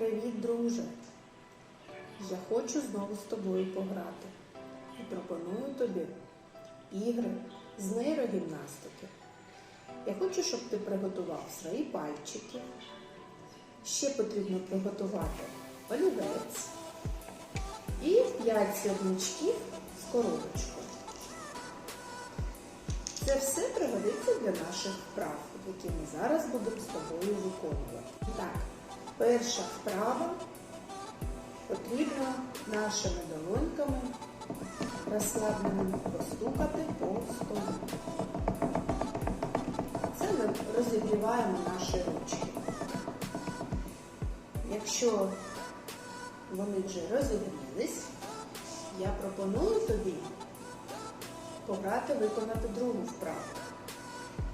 Привіт, друже! Я хочу знову з тобою пограти і пропоную тобі ігри з нейрогімнастики. Я хочу, щоб ти приготував свої пальчики. Ще потрібно приготувати олівець і 5 сірничків з коробочкою. Це все пригодиться для наших вправ, які ми зараз будемо з тобою виконувати. Так, перша вправа потрібно нашими долоньками розслабленими постукати по столу. Це ми розігріваємо наші ручки. Якщо вони вже розігрілись, я пропоную тобі пограти, виконати другу вправу.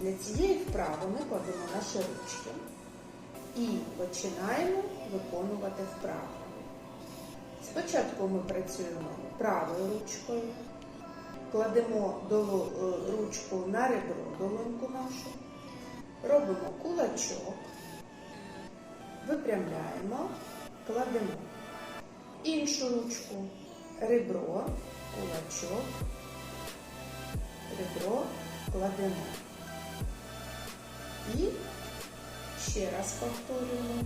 Для цієї вправи ми кладемо наші ручки і починаємо виконувати вправу. Спочатку ми працюємо правою ручкою, кладемо е, ручку на ребро долоньку нашу, робимо кулачок, випрямляємо, кладемо іншу ручку, ребро, кулачок, ребро кладемо. Ще раз повторюємо.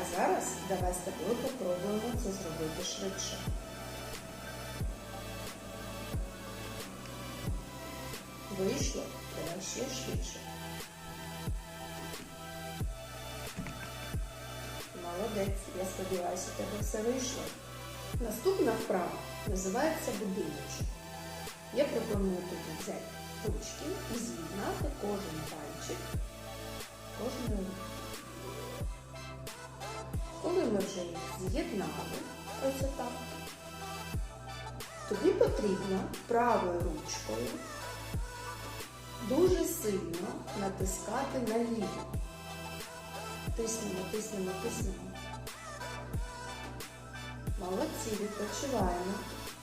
А зараз давай з тобою попробуємо це зробити швидше. Вийшло, давай ще швидше. Молодець, я сподіваюся, у тебе все вийшло. Наступна вправа називається будиночок. Я пропоную тобі взяти ручки і з'єднати кожен пальчик кожної руки. Коли ми вже їх з'єднали, ось отак, тобі потрібно правою ручкою дуже сильно натискати на ліву. Тиснемо, тиснемо, тиснемо. Молодці, відпочиваємо.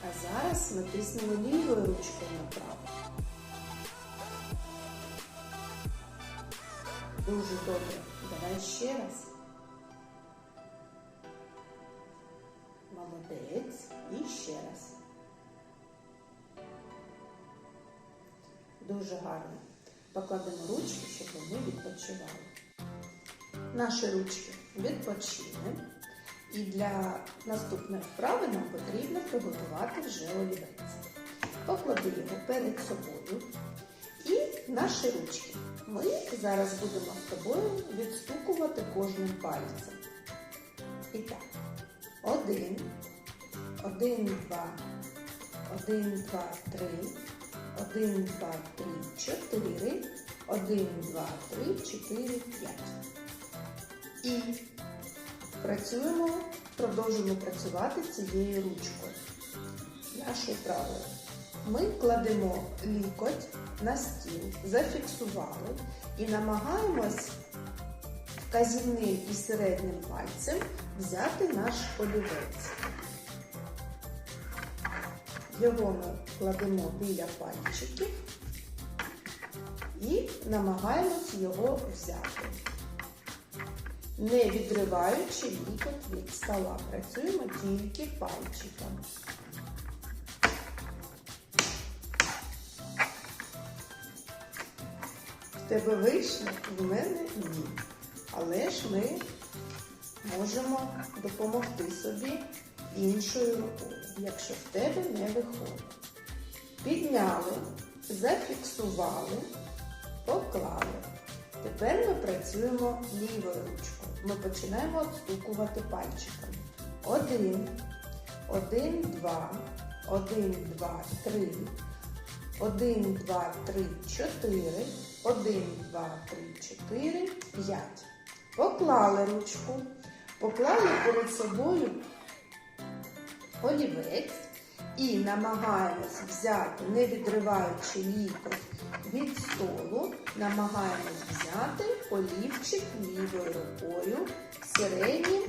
А зараз ми тиснемо лівою ручкою направо. Дуже добре. Давай ще раз. Молодець. І ще раз. Дуже гарно. Покладемо ручки, щоб вони відпочивали. Наші ручки відпочили. І для наступної вправи нам потрібно приготувати вже олівець. Поклади його перед собою і наші ручки. Ми зараз будемо з тобою відстукувати кожним пальцем. І так, один, один, два, один, два, три, один, два, три, чотири, один, два, три, чотири, п'ять. І Працюємо, продовжуємо працювати цією ручкою. Нашою правою. Ми кладемо лікоть на стіл, зафіксували і намагаємось вказівним і середнім пальцем взяти наш олівець. Його ми кладемо біля пальчиків і намагаємось його взяти не відриваючи лікоть від стола. Працюємо тільки пальчиками. Тебе вийшло, в мене ні. Але ж ми можемо допомогти собі іншою рукою, якщо в тебе не виходить. Підняли, зафіксували, поклали. Тепер ми працюємо лівою ручкою. Ми починаємо відстукувати пальчиками. Один, один, два, один, два, три, один, два, три, чотири, один, два, три, чотири, п'ять. Поклали ручку, поклали перед собою олівець і намагаємось взяти, не відриваючи лікоть від столу, намагаємось взяти олівчик лівою рукою, середнім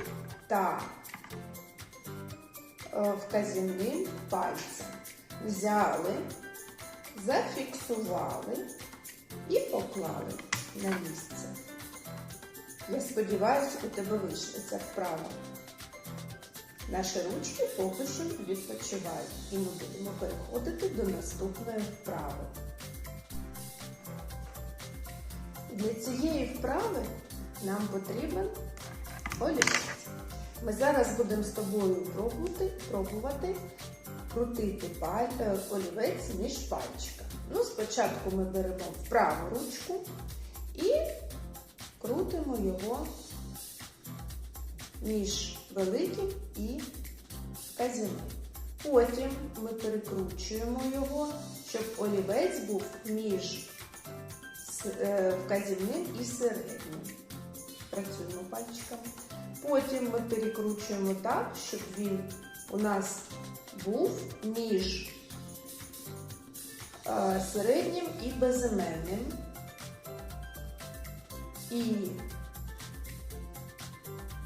та е, вказівним пальцем. Взяли, зафіксували і поклали на місце. Я сподіваюся, у тебе вийшла ця вправа. Наші ручки поки що відпочивають, і ми будемо переходити до наступної вправи. Для цієї вправи нам потрібен олівець. Ми зараз будемо з тобою пробувати, пробувати крутити е, олівець між пальчиками. Ну, спочатку ми беремо в праву ручку і крутимо його між великим і вказівним. Потім ми перекручуємо його, щоб олівець був між е, вказівним і середнім. Працюємо пальчиками. Потім ми перекручуємо так, щоб він у нас був між середнім і безіменним. І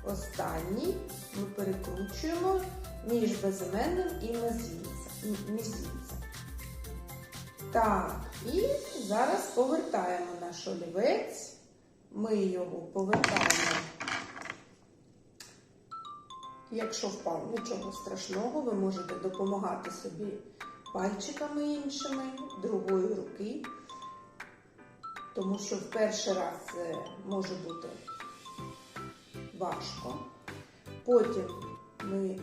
останній ми перекручуємо між безіменним і мізинцем. Так, і зараз повертаємо наш олівець. Ми його повертаємо. Якщо впав, нічого страшного, ви можете допомагати собі пальчиками іншими, другої руки, тому що в перший раз це може бути важко. Потім ми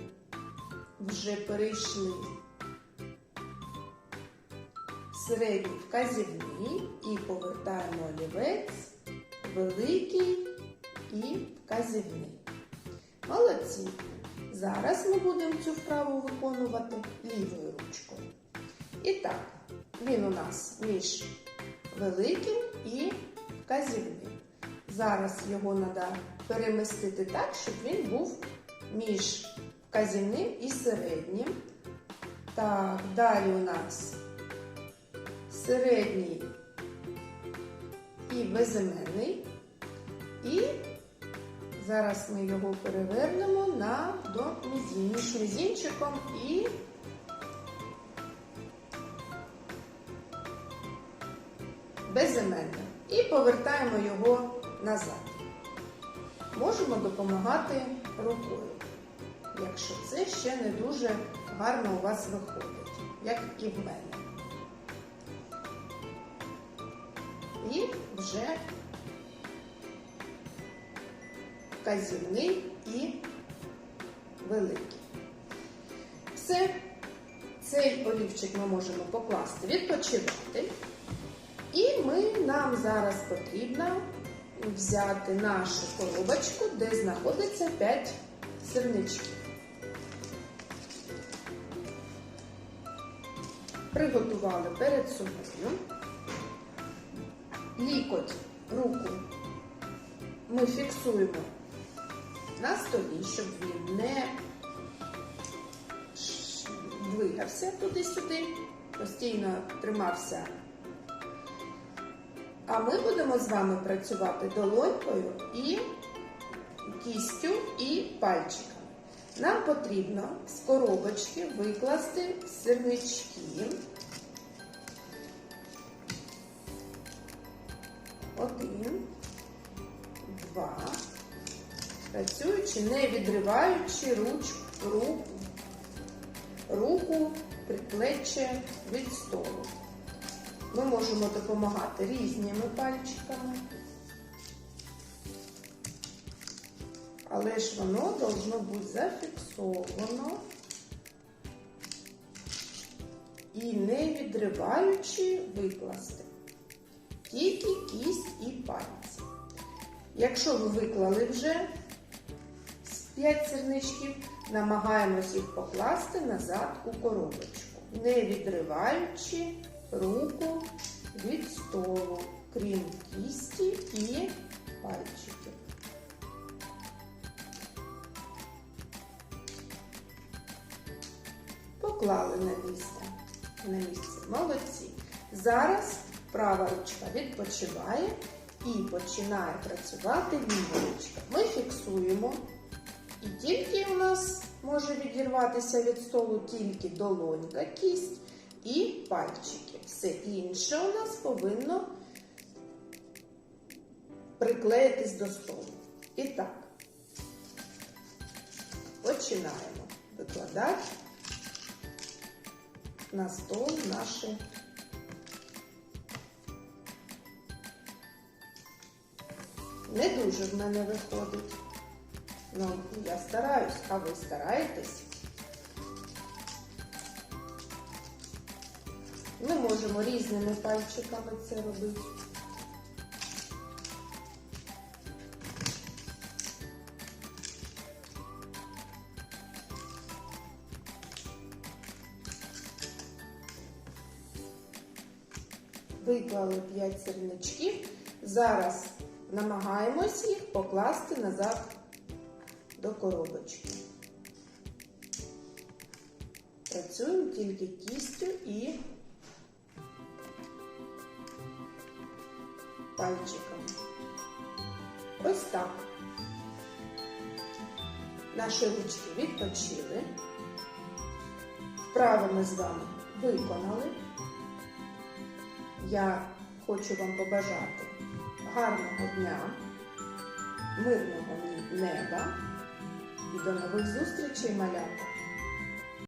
вже перейшли середній вказівний і повертаємо олівець, великий і вказівний. Молодці! Зараз ми будемо цю вправу виконувати лівою ручкою. І так, він у нас між великим і вказівним. Зараз його треба перемістити так, щоб він був між вказівним і середнім. Так, далі у нас середній і безіменний. І зараз ми його перевернемо на до мізін, мізінчиком і безіменним. І повертаємо його назад. Можемо допомагати рукою, якщо це ще не дуже гарно у вас виходить, як і в мене. І вже вказівний і великий. Все, цей олівчик ми можемо покласти, відпочивати. І ми, нам зараз потрібно взяти нашу коробочку, де знаходиться 5 сирничків. Приготували перед собою. Лікоть, руку ми фіксуємо на столі, щоб він не двигався туди-сюди, постійно тримався. А ми будемо з вами працювати долонькою і кістю і пальчиками. Нам потрібно з коробочки викласти сирнички. Один, два. Працюючи, не відриваючи руч, руку, руку, плече від столу. Ми можемо допомагати різними пальчиками, але ж воно должно бути зафіксовано і не відриваючи викласти. Тільки кість і пальці. Якщо ви виклали вже 5 сирничків, намагаємось їх покласти назад у коробочку, не відриваючи руку від столу, крім кісті і пальчиків. Поклали на місце. На місце. Молодці. Зараз права ручка відпочиває і починає працювати ліва ручка. Ми фіксуємо. І тільки у нас може відірватися від столу тільки долонька, кість і пальчики. Все інше у нас повинно приклеїтись до столу. І так, починаємо викладати на стол наші не дуже в мене виходить. Ну, я стараюсь, а ви стараєтесь? Ми можемо різними пальчиками це робити. Виклали 5 сірничків. Зараз намагаємось їх покласти назад до коробочки. Працюємо тільки кістю і пальчиками. Ось так. Наші ручки відпочили. Вправо ми з вами виконали. Я хочу вам побажати гарного дня, мирного неба і до нових зустрічей, малята!